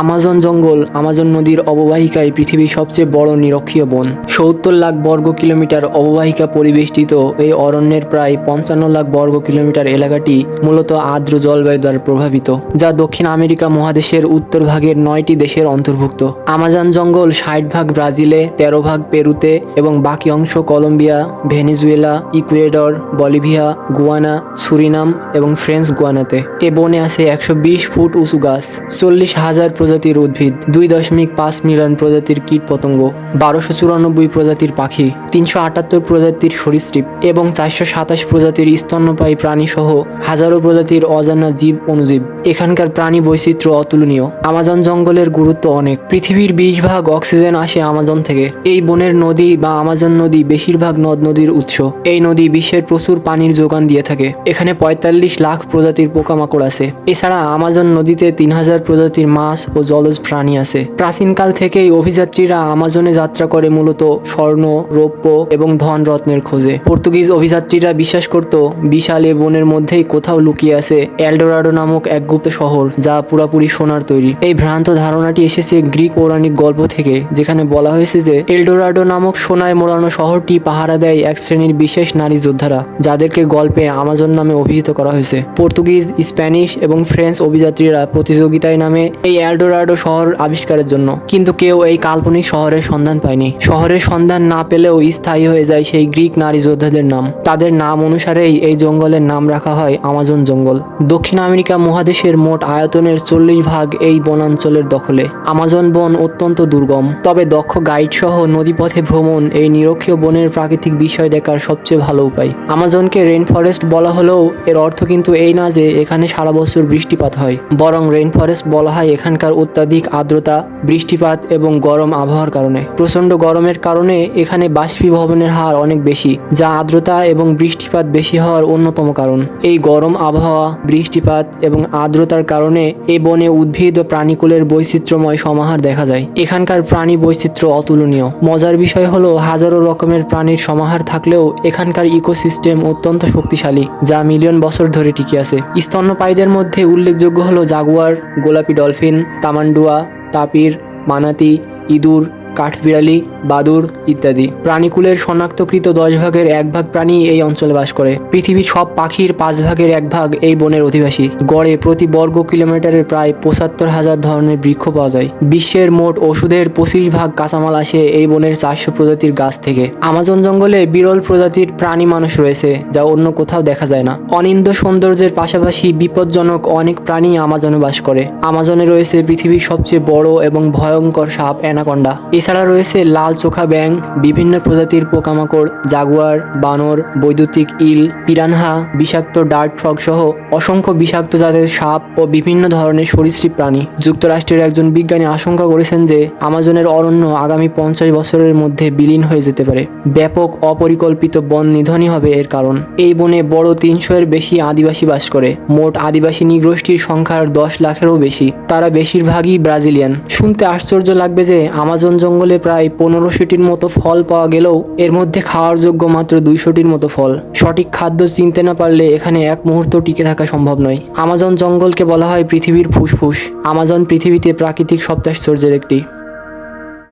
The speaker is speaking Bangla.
আমাজন জঙ্গল, আমাজন নদীর অববাহিকায় পৃথিবীর সবচেয়ে বড় নিরক্ষীয় বন। সত্তর লাখ বর্গ কিলোমিটার অববাহিকা পরিবেষ্টিত এই অরণ্যের প্রায় পঞ্চান্ন লাখ বর্গ কিলোমিটার এলাকাটি মূলত আর্দ্র জলবায়ু দ্বারা প্রভাবিত, যা দক্ষিণ আমেরিকা মহাদেশের উত্তর ভাগের নয়টি দেশের অন্তর্ভুক্ত। আমাজন জঙ্গল ষাট ভাগ ব্রাজিলে, তেরো ভাগ পেরুতে এবং বাকি অংশ Colombia, Venezuela, Ecuador, Bolivia, Guyana, Suriname এবং ফ্রেঞ্চ গুয়ানাতে। এ বনে আছে একশো বিশ ফুট উঁচু গাছ, চল্লিশ হাজার প্রজাতির উদ্ভিদ, দুই দশমিক পাঁচ মিলিয়ন প্রজাতির কীট পতঙ্গ, বারোশো চুরানব্বই প্রজাতির পাখি, তিনশো আটাত্তর প্রজাতির সরীসৃপ এবং চারশো সাতাশ প্রজাতির স্তন্যপায়ী প্রাণী সহ হাজারো প্রজাতির অজানা জীব অনুজীব। এখানকার প্রাণী বৈচিত্র্য অতুলনীয়। আমাজন জঙ্গলের গুরুত্ব অনেক। পৃথিবীর বিশ ভাগ অক্সিজেন আসে আমাজন থেকে। এই বনের নদী বা আমাজন নদী বেশিরভাগ নদ নদীর উৎস। এই নদী বিশ্বের প্রচুর পানির যোগান দিয়ে থাকে। এখানে পঁয়তাল্লিশ লাখ প্রজাতির পোকামাকড় আছে। এছাড়া আমাজন নদীতে তিন হাজার প্রজাতির মাছ ও জলজ প্রাণী আছে। প্রাচীনকাল থেকেই অভিযাত্রীরা আমাজনে যাত্রা করে মূলত স্বর্ণ, রৌপ্য এবং ধন রত্নের খোঁজে। পর্তুগিজ অভিযাত্রীরা বিশ্বাস করত, বিশাল এ বনের মধ্যেই কোথাও লুকিয়ে আছে এলডোরাডো নামক এক গুপ্ত শহর যা পুরাপুরি সোনার তৈরি। এই ভ্রান্ত ধারণাটি এসেছে গ্রিক পৌরাণিক গল্প থেকে, যেখানে বলা হয়েছে যে এলডোরাডো নামক সোনায় মোড়ানো শহরটি পাহারা দেয় এক শ্রেণির বিশেষ নারী যোদ্ধারা, যাদেরকে গল্পে আমাজন নামে অভিহিত করা হয়েছে। পর্তুগিজ, স্প্যানিশ এবং ফ্রেঞ্চ অভিযাত্রীরা প্রতিযোগিতায় নামে এই এলডোরাডো শহর আবিষ্কারের জন্য। কিন্তু কেউ এই কাল্পনিক শহরের সন্ধান পায়নি। শহরের সন্ধান না পেলেও স্থায়ী হয়ে যায় সেই গ্রিক নারী যোদ্ধাদের নাম। তাদের নাম অনুসারেই এই জঙ্গলের নাম রাখা হয় আমাজন জঙ্গল। দক্ষিণ আমেরিকা মহাদেশের মোট আয়তনের চল্লিশ ভাগ এই বনাঞ্চলের দখলে। আমাজন বন অত্যন্ত দুর্গম। তবে দক্ষ গাইড সহ নদীপথে ভ্রমণ এই নিরক্ষীয় বনের প্রাকৃতিক বিষয় দেখার সবচেয়ে ভালো উপায়। আমাজনকে রেন ফরেস্ট বলা হলেও এর অর্থ কিন্তু এই না যে এখানে সারা বছর বৃষ্টিপাত হয়। বরং রেন ফরেস্ট বলা হয় এখানকার অত্যাধিক আর্দ্রতা, বৃষ্টিপাত এবং গরম আবহাওয়ার কারণে। প্রচণ্ড গরমের কারণে এখানে বাষ্পীভবনের হার অনেক বেশি, যা আর্দ্রতা এবং বৃষ্টিপাত বেশি হওয়ার অন্যতম কারণ। এই গরম আবহাওয়া, বৃষ্টিপাত এবং আর্দ্রতার কারণে এ বনে উদ্ভিদ ও প্রাণীকুলের বৈচিত্র্যময় সমাহার দেখা যায়। এখানকার প্রাণী বৈচিত্র্য অতুলনীয়। মজার বিষয় হলো, হাজারো রকমের প্রাণীর সমাহার থাকলেও এখানকার ইকোসিস্টেম অত্যন্ত শক্তিশালী, যা মিলিয়ন বছর ধরে টিকে আছে। স্তন্যপায়ীদের মধ্যে উল্লেখযোগ্য হলো জাগুয়ার, গোলাপি ডলফিন তামান্ডুয়া তাপির মানাতি ইঁদুর কাঠবিড়ালি বাদুর ইত্যাদি। প্রাণীকুলের শনাক্তকৃত দশ ভাগের এক ভাগ প্রাণী এই অঞ্চলে বাস করে। পৃথিবীর সব পাখির পাঁচ ভাগের এক ভাগ এই বনের অধিবাসী। গড়ে প্রতি বর্গ কিলোমিটারে প্রায় পঁচাত্তর হাজার ধরনের বৃক্ষ পাওয়া যায়। বিশ্বের মোট ওষুধের পঁচিশ ভাগ কাঁচামাল আসে এই বনের চারশো প্রজাতির গাছ থেকে। আমাজন জঙ্গলে বিরল প্রজাতির প্রাণী মানুষ রয়েছে, যা অন্য কোথাও দেখা যায় না। অনিন্দ সৌন্দর্যের পাশাপাশি বিপজ্জনক অনেক প্রাণী আমাজনে বাস করে। আমাজনে রয়েছে পৃথিবীর সবচেয়ে বড় এবং ভয়ঙ্কর সাপ অ্যানাকন্ডা। এছাড়া রয়েছে লাল চোখা ব্যাং বিভিন্ন প্রজাতির পোকামাকড়, জাগুয়ার, বানর, বৈদ্যুতিক ইল, পিরানহা, বিষাক্ত ডার্ট ফ্রগ সহ অসংখ্য বিষাক্ত জাতের সাপ ও বিভিন্ন ধরনের সরীসৃপ প্রাণী। যুক্তরাষ্ট্রের একজন বিজ্ঞানী আশঙ্কা করেছেন যে আমাজনের অরণ্য আগামী পঞ্চাশ বছরের মধ্যে বিলীন হয়ে যেতে পারে। ব্যাপক অপরিকল্পিত বন নিধনই হবে এর কারণ। এই বনে বড় তিনশো এর বেশি আদিবাসী বাস করে। মোট আদিবাসী নিগোষ্ঠীর সংখ্যার দশ লাখেরও বেশি। তারা বেশিরভাগই ব্রাজিলিয়ান। শুনতে আশ্চর্য লাগবে যে আমাজন জঙ্গলে প্রায় পনেরোশোটির মতো ফল পাওয়া গেলেও এর মধ্যে খাওয়ার যোগ্য মাত্র দুইশোটির মতো ফল। সঠিক খাদ্য চিনতে না পারলে এখানে এক মুহূর্ত টিকে থাকা সম্ভব নয়। আমাজন জঙ্গলকে বলা হয় পৃথিবীর ফুসফুস। আমাজন পৃথিবীতে প্রাকৃতিক সপ্তাশ্চর্যের একটি।